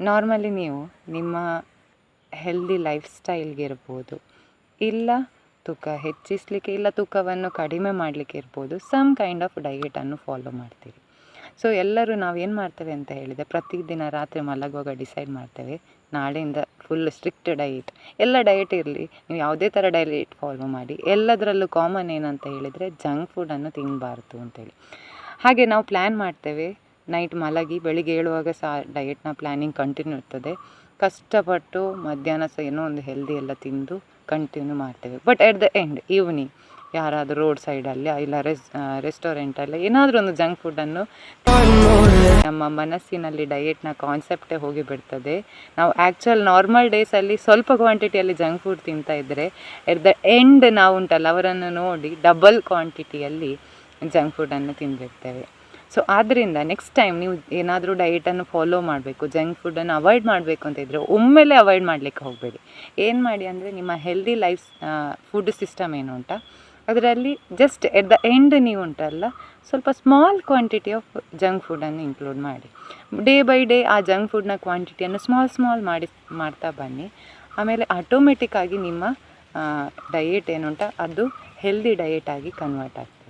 Normally ನೀವು ನಿಮ್ಮ healthy life ಸ್ಟೈಲ್ಗೆ ಇರ್ಬೋದು. ಇಲ್ಲ ತೂಕ ಹೆಚ್ಚಿಸಲಿಕ್ಕೆ, ಇಲ್ಲ ತೂಕವನ್ನು ಕಡಿಮೆ ಮಾಡಲಿಕ್ಕೆ ಇರ್ಬೋದು. ಸಮ್ ಕೈಂಡ್ ಆಫ್ ಡಯೆಟನ್ನು ಫಾಲೋ ಮಾಡ್ತೀವಿ ಸೊ ಎಲ್ಲರೂ ನಾವು ಏನು ಮಾಡ್ತೇವೆ ಅಂತ ಹೇಳಿದರೆ, ಪ್ರತಿದಿನ ರಾತ್ರಿ ಮಲಗುವಾಗ ಡಿಸೈಡ್ ಮಾಡ್ತೇವೆ, ನಾಳೆಯಿಂದ ಫುಲ್ ಸ್ಟ್ರಿಕ್ಟ್ ಡಯೆಟ್ ಎಲ್ಲ ಡಯೆಟ್ ಇರಲಿ, ನೀವು ಯಾವುದೇ ಥರ ಡಯಟ್ ಫಾಲೋ ಮಾಡಿ. ಎಲ್ಲದರಲ್ಲೂ ಕಾಮನ್ ಏನಂತ ಹೇಳಿದರೆ ಜಂಕ್ ಫುಡನ್ನು ತಿನ್ನಬಾರ್ದು ಅಂತೇಳಿ. ಹಾಗೆ ನಾವು ಪ್ಲ್ಯಾನ್ ಮಾಡ್ತೇವೆ ನೈಟ್ ಮಲಗಿ ಬೆಳಿಗ್ಗೆ ಏಳುವಾಗ ಸಹ ಡಯೆಟ್ನ ಪ್ಲ್ಯಾನಿಂಗ್ ಕಂಟಿನ್ಯೂ ಇರ್ತದೆ. ಕಷ್ಟಪಟ್ಟು ಮಧ್ಯಾಹ್ನ ಸಹ ಏನೋ ಒಂದು ಹೆಲ್ದಿ ಎಲ್ಲ ತಿಂದು ಕಂಟಿನ್ಯೂ ಮಾಡ್ತೇವೆ. But at the end evening ಯಾರಾದರೂ ರೋಡ್ ಸೈಡಲ್ಲಿ ಇಲ್ಲ ರೆಸ್ ರೆಸ್ಟೋರೆಂಟಲ್ಲಿ ಏನಾದರೂ ಒಂದು ಜಂಕ್ ಫುಡ್ಡನ್ನು ನಮ್ಮ ಮನಸ್ಸಿನಲ್ಲಿ ಡಯೆಟ್ನ ಕಾನ್ಸೆಪ್ಟೇ ಹೋಗಿ ಬಿಡ್ತದೆ. ನಾವು ಆ್ಯಕ್ಚುಯಲ್ ನಾರ್ಮಲ್ ಡೇಸಲ್ಲಿ ಸ್ವಲ್ಪ ಕ್ವಾಂಟಿಟಿಯಲ್ಲಿ ಜಂಕ್ ಫುಡ್ ತಿಂತಾ ಇದ್ದರೆ ಎಟ್ ದ ಎಂಡ್ ನಾವು ಉಂಟಲ್ಲ ಅವರನ್ನು ನೋಡಿ ಡಬಲ್ ಕ್ವಾಂಟಿಟಿಯಲ್ಲಿ ಜಂಕ್ ಫುಡ್ಡನ್ನು ತಿಂದಿರ್ತೇವೆ. ಸೊ ಆದ್ದರಿಂದ ನೆಕ್ಸ್ಟ್ ಟೈಮ್ ನೀವು ಏನಾದರೂ ಡಯಟನ್ನು ಫಾಲೋ ಮಾಡಬೇಕು ಜಂಕ್ ಫುಡ್ಡನ್ನು ಅವಾಯ್ಡ್ ಮಾಡಬೇಕು ಅಂತ ಇದ್ದರೆ ಒಮ್ಮೆಲೆ ಅವಾಯ್ಡ್ ಮಾಡಲಿಕ್ಕೆ ಹೋಗಬೇಡಿ. ಏನು ಮಾಡಿ ಅಂದರೆ ನಿಮ್ಮ ಹೆಲ್ದಿ ಲೈಫ್ ಫುಡ್ ಸಿಸ್ಟಮ್ ಏನು ಉಂಟ? ಅದರಲ್ಲಿ ಜಸ್ಟ್ ಎಟ್ ದ ಎಂಡ್ ನೀವು ಉಂಟಲ್ಲ, ಸ್ವಲ್ಪ ಸ್ಮಾಲ್ ಕ್ವಾಂಟಿಟಿ ಆಫ್ ಜಂಕ್ ಫುಡ್ಡನ್ನು ಇನ್ಕ್ಲೂಡ್ ಮಾಡಿ. ಡೇ ಬೈ ಡೇ ಆ ಜಂಕ್ ಫುಡ್ನ ಕ್ವಾಂಟಿಟಿಯನ್ನು ಸ್ಮಾಲ್ ಸ್ಮಾಲ್ ಮಾಡಿ, ಮಾಡ್ತಾ ಬನ್ನಿ. ಆಮೇಲೆ ಆಟೋಮೆಟಿಕ್ಕಾಗಿ ನಿಮ್ಮ ಡಯೆಟ್ ಏನುಂಟ ಅದು ಹೆಲ್ದಿ ಡಯೆಟ್ ಆಗಿ ಕನ್ವರ್ಟ್ ಆಗ್ತದೆ